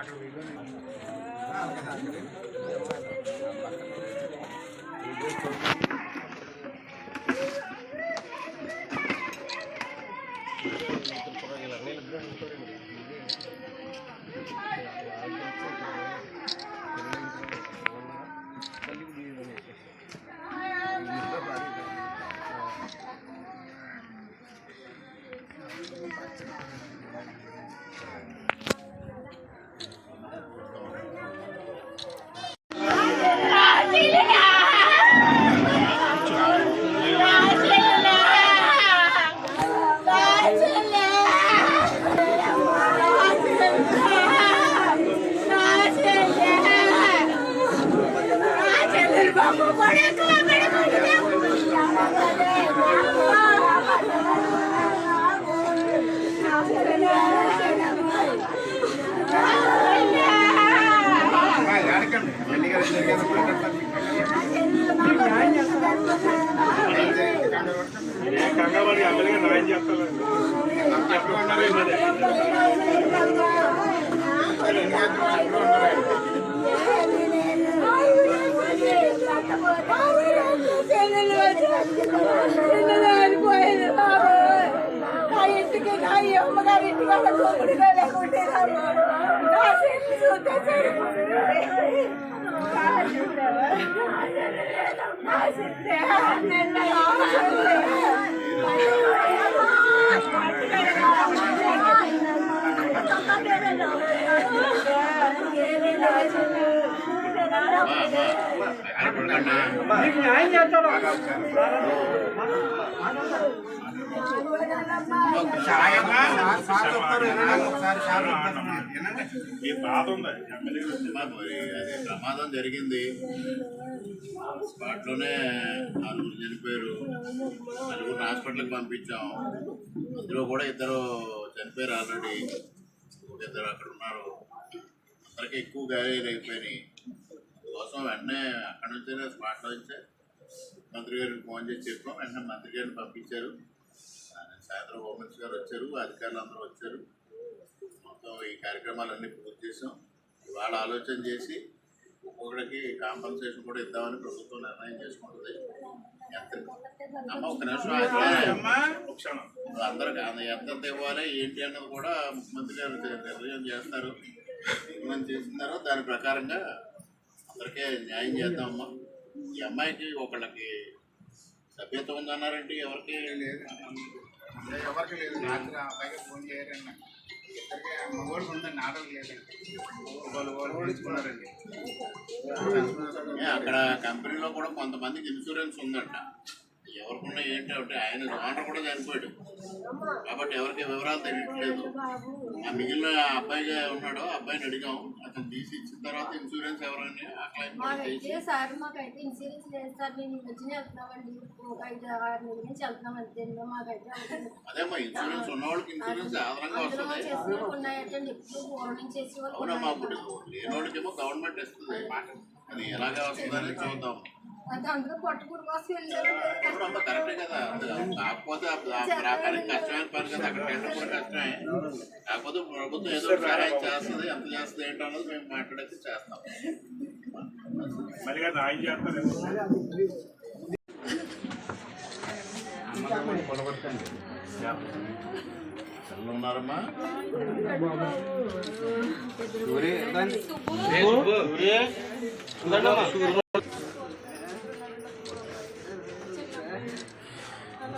అక్కడ కంగవాడి అమ్మలుగా న్యాయం చేస్తారు ఇంటికి నా అమ్మగారి ఇంటికి వాళ్ళ తోపుడుగా లేకుంటే మీకు న్యాయం చేస్తారు ప్రమాదం జరిగింది. స్పాట్లోనే నలుగురు చనిపోయారు. నలుగురు హాస్పిటల్కి పంపించాం. అందులో కూడా ఇద్దరు చనిపోయారు ఆల్రెడీ. ఇద్దరు అక్కడ ఉన్నారు. అందరికీ ఎక్కువ గాయాలు అయిపోయినాయి. కోసం వెంటనే అక్కడ నుంచే స్పాట్లో నుంచే మంత్రి గారికి ఫోన్ చేసి చెప్పాం. వెంటనే మంత్రి గారిని పంపించారు. హోంమినిస్టర్ గారు వచ్చారు అధికారులు అందరూ వచ్చారు. మొత్తం ఈ కార్యక్రమాలన్నీ పూర్తి చేసాం ఇవాళ ఆలోచన చేసి ఒక్కొక్కడికి కాంపన్సేషన్ కూడా ఇద్దామని ప్రభుత్వం నిర్ణయం చేసుకుంటుంది. ఎంత? అమ్మ ఒక నిమిషం అమ్మా. అందరికి ఎంత ఇవ్వాలి ఏంటి అన్నది కూడా ముఖ్యమంత్రి గారు నిర్ణయం చేస్తారు. నిర్ణయం చేసిన తర్వాత దాని ప్రకారంగా అందరికీ న్యాయం చేద్దామమ్మా. ఈ అమ్మాయికి ఒకళ్ళకి సభ్యత ఉందన్నారంటే ఎవరికి? ఎవరికి లేదు రాత్రి ఆ అబ్బాయికి ఫోన్ చేయరండి ఇద్దరికి మగోడికి ఉందండి ఆడలు లేదండి వాళ్ళు వాళ్ళు ఓడించుకున్నారండి ఏ, అక్కడ కంపెనీలో కూడా కొంతమందికి ఇన్సూరెన్స్ ఉందంట. ఎవరికున్నా ఏంటి అంటే ఆయన ఓనర్ కూడా చనిపోయాడు. కాబట్టి ఎవరికి వివరాలు తెలియట్లేదు. ఆ మిగిలిన అబ్బాయిగా ఉన్నాడో అబ్బాయిని అడిగాం. అతను తీసి ఇచ్చిన తర్వాత ఇన్సూరెన్స్ ఎవరని ఆ క్లైమ్ సార్ మాకైతే ఇన్సూరెన్స్ లేదు సార్. మేము ఈ మధ్యన వెళ్తున్నామండి. ఒక ఐదు ఆరు నెలల నుంచి వెళ్తున్నాం అంతే. మాకైతే అవుతుంది. అదేమ్మా ఇన్సూరెన్స్ ఉన్న వాళ్ళకి ఇన్సూరెన్స్ ఆధారంగా వస్తుంది. ఉన్నాయంటే ఎప్పుడు గవర్నమెంట్ అవునమ్మా ఇప్పుడు లేనోడికేమో గవర్నమెంట్ ఇస్తుంది. అది ఎలాగా వస్తుందని చూద్దాం. అది అందరూ పట్టుకుని కోసం కాకపోతే ప్రభుత్వం ఏదో సహాయం చేస్తుంది ఎంత చేస్తుంది ఏంటో అన్నది మేము మాట్లాడేది చేస్తాం మళ్ళీ న్యాయం చేస్తారు పిల్లలు ఉన్నారమ్మా చాలా చాలా బాధాకరంగా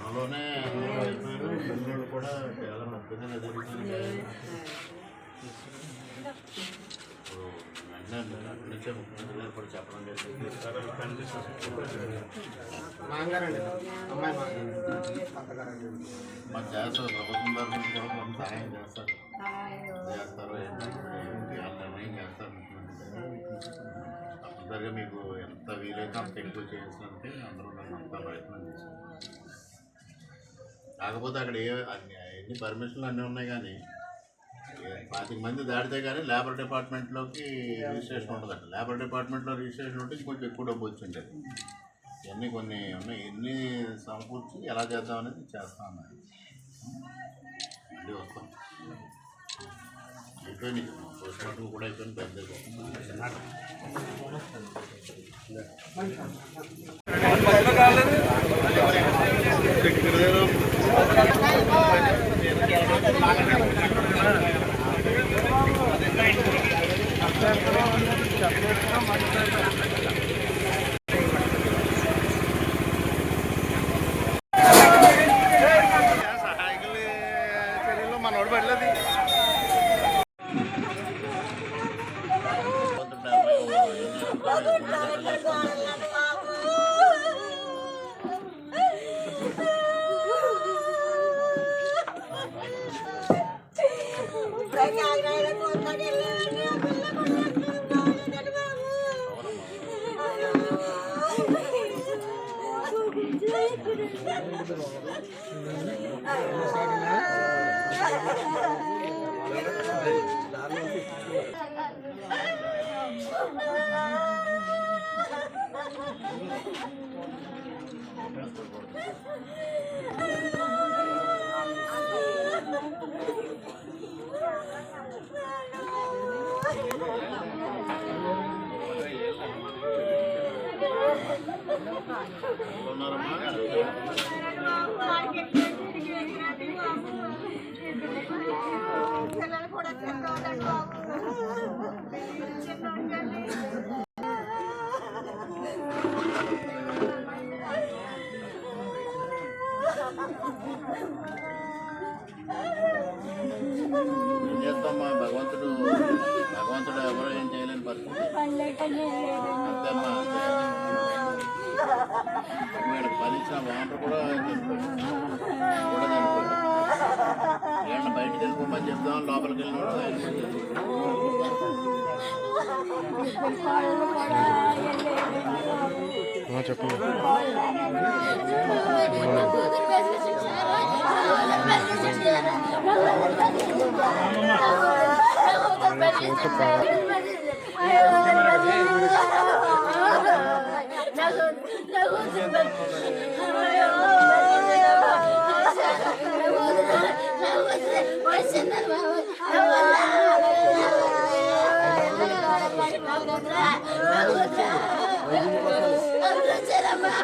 జనంలోనే క్షణంలోనే పిల్లలు కూడా చాలా అద్భుతంగా జరుగుతుంది అక్కడి నుంచే ముఖ్యమంత్రి గారు కూడా చెప్పడం జరిగింది మా చేస్తారు ప్రభుత్వం తరఫు నుంచి కూడా కొంత సహాయం చేస్తారు చేస్తారు ఏంటంటే నిర్ణయం చేస్తారు ముఖ్యమంత్రి తప్పనిసరిగా మీకు ఎంత వీలైతే అంత ఎక్కువ చేయాల్సినందుకే అందరూ నన్ను అంత ప్రయత్నం చేశారు కాకపోతే అక్కడ ఏ అన్ని ఎన్ని పర్మిషన్లు అన్నీ ఉన్నాయి కానీ పాతిక మంది దాటితే కానీ లేబర్ డిపార్ట్మెంట్లోకి రిజిస్ట్రేషన్ ఉండదంట లేబర్ డిపార్ట్మెంట్లో రిజిస్ట్రేషన్ ఉంటే కొంచెం ఎక్కువ డబ్బు వచ్చింటుంది ఇవన్నీ కొన్ని ఉన్నాయి. ఎన్ని సమకూర్చి ఎలా చేద్దాం అనేది చేస్తా అన్నది మళ్ళీ వస్తాం. అయిపోయింది. పోస్ట్ మార్టం కూడా అయిపోయింది. పెద్ద కాలేదు. పిల్లలు కూడా చిన్నోళ్ళండి బాబు వెళ్ళినాం లోపలికి వెళ్ళినాం చెప్పండి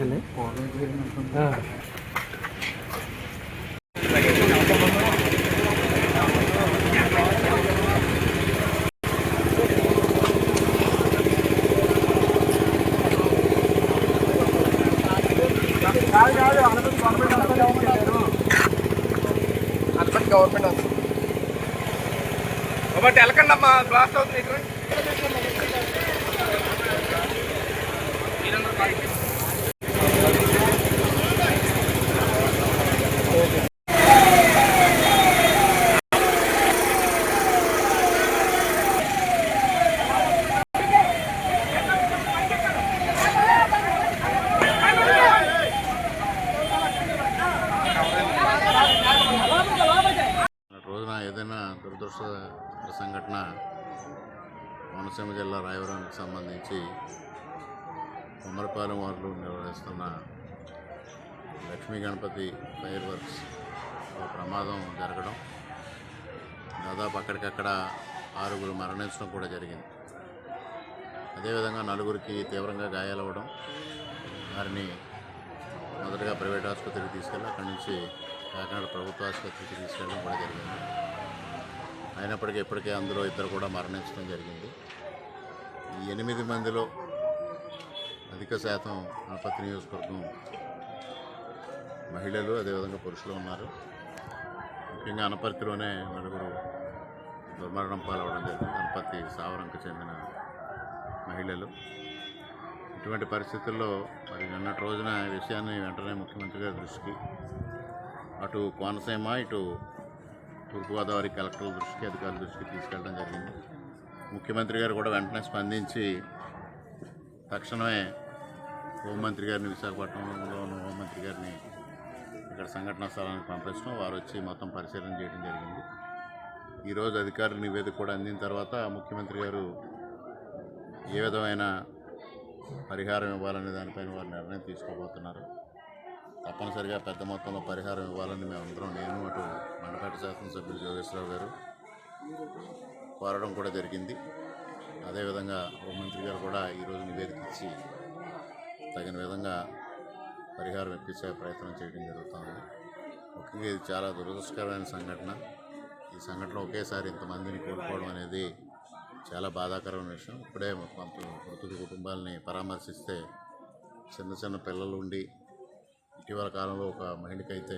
అండి గవర్నమెంట్ వస్తుంది ఒకటి వెళ్ళకండి అమ్మా బ్లాస్ట్ అవుతుంది ఇక్కడ దురదృష్ట సంఘటన కోనసీమ జిల్లా రాయవరానికి సంబంధించి కుమ్మరపాలెం వారు నిర్వహిస్తున్న లక్ష్మీ గణపతి ఫైర్ వర్క్స్ ఒక ప్రమాదం జరగడం. దాదాపు అక్కడికక్కడ ఆరుగురు మరణించడం కూడా జరిగింది. అదేవిధంగా నలుగురికి తీవ్రంగా గాయాలవ్వడం వారిని మొదటగా ప్రైవేట్ ఆసుపత్రికి తీసుకెళ్ళి అక్కడి నుంచి కాకినాడ ప్రభుత్వ ఆసుపత్రికి తీసుకెళ్ళడం కూడా జరిగింది. అయినప్పటికీ ఇప్పటికే అందులో ఇద్దరు కూడా మరణించడం జరిగింది. ఈ ఎనిమిది మందిలో అధిక శాతం గణపతి నియోజకవర్గం మహిళలు అదేవిధంగా పురుషులు ఉన్నారు. ముఖ్యంగా అనపర్తిలోనే నలుగురు దుర్మరణం పాలవడం జరిగింది. అనపర్తి సావరంకు చెందిన మహిళలు. ఇటువంటి పరిస్థితుల్లో మరి నిన్నటి రోజున విషయాన్ని వెంటనే ముఖ్యమంత్రి గారి దృష్టికి అటు కోనసీమ ఇటు తూర్పుగోదావరి కలెక్టర్ల దృష్టికి అధికారుల దృష్టికి తీసుకెళ్ళడం జరిగింది. ముఖ్యమంత్రి గారు కూడా వెంటనే స్పందించి తక్షణమే హోంమంత్రి గారిని విశాఖపట్నంలో ఉన్న హోంమంత్రి గారిని ఇక్కడ సంఘటనా స్థలానికి పంపించడం వారు వచ్చి మొత్తం పరిశీలన చేయడం జరిగింది. ఈరోజు అధికారుల నివేదిక కూడా అందిన తర్వాత ముఖ్యమంత్రి గారు ఏ విధమైన పరిహారం ఇవ్వాలనే దానిపైన వారు నిర్ణయం తీసుకోబోతున్నారు. తప్పనిసరిగా పెద్ద మొత్తంలో పరిహారం ఇవ్వాలని మేమందరం నేను అటు మండపేట శాసనసభ్యులు జోగేశ్వరరావు గారు కోరడం కూడా జరిగింది. అదేవిధంగా హోంమంత్రి గారు కూడా ఈరోజు నివేదిక ఇచ్చి తగిన విధంగా పరిహారం ఇప్పించే ప్రయత్నం చేయడం జరుగుతుంది ముఖ్యంగా ఇది చాలా దురదృష్టకరమైన సంఘటన. ఈ సంఘటన ఒకేసారి ఇంతమందిని కోల్పోవడం అనేది చాలా బాధాకరమైన విషయం. ఇప్పుడే కొంత మృతుడి కుటుంబాలని పరామర్శిస్తే చిన్న చిన్న పిల్లలు ఉండి ఇటీవల కాలంలో ఒక మహిళకైతే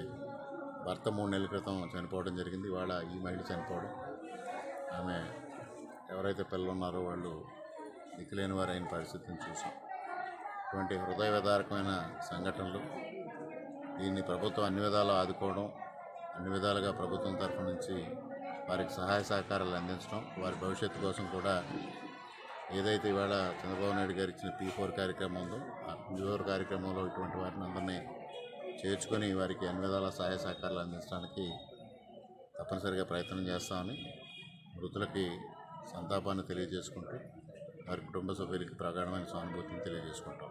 భర్త మూడు నెలల క్రితం చనిపోవడం జరిగింది. ఇవాళ ఈ మహిళ చనిపోవడం. ఆమె ఎవరైతే పిల్లలు ఉన్నారో వాళ్ళు దిక్కులేని వారు అయిన పరిస్థితిని చూసాం. ఇటువంటి హృదయ విదారకమైన సంఘటనలు దీన్ని ప్రభుత్వం అన్ని విధాలు ఆదుకోవడం అన్ని విధాలుగా ప్రభుత్వం తరఫు నుంచి వారికి సహాయ సహకారాలు అందించడం వారి భవిష్యత్తు కోసం కూడా ఏదైతే ఇవాళ చంద్రబాబు నాయుడు గారు ఇచ్చిన పీ ఫోర్ కార్యక్రమం ఉందో ఆ పీ ఫోర్ కార్యక్రమంలో ఇటువంటి వారిని అందరినీ చేర్చుకొని వారికి అన్ని విధాల సహాయ సహకారాలు అందించడానికి తప్పనిసరిగా ప్రయత్నం చేస్తామని మృతులకి సంతాపాన్ని తెలియజేసుకుంటూ వారి కుటుంబ సభ్యులకి ప్రగాఢమైన సానుభూతిని తెలియజేసుకుంటాం.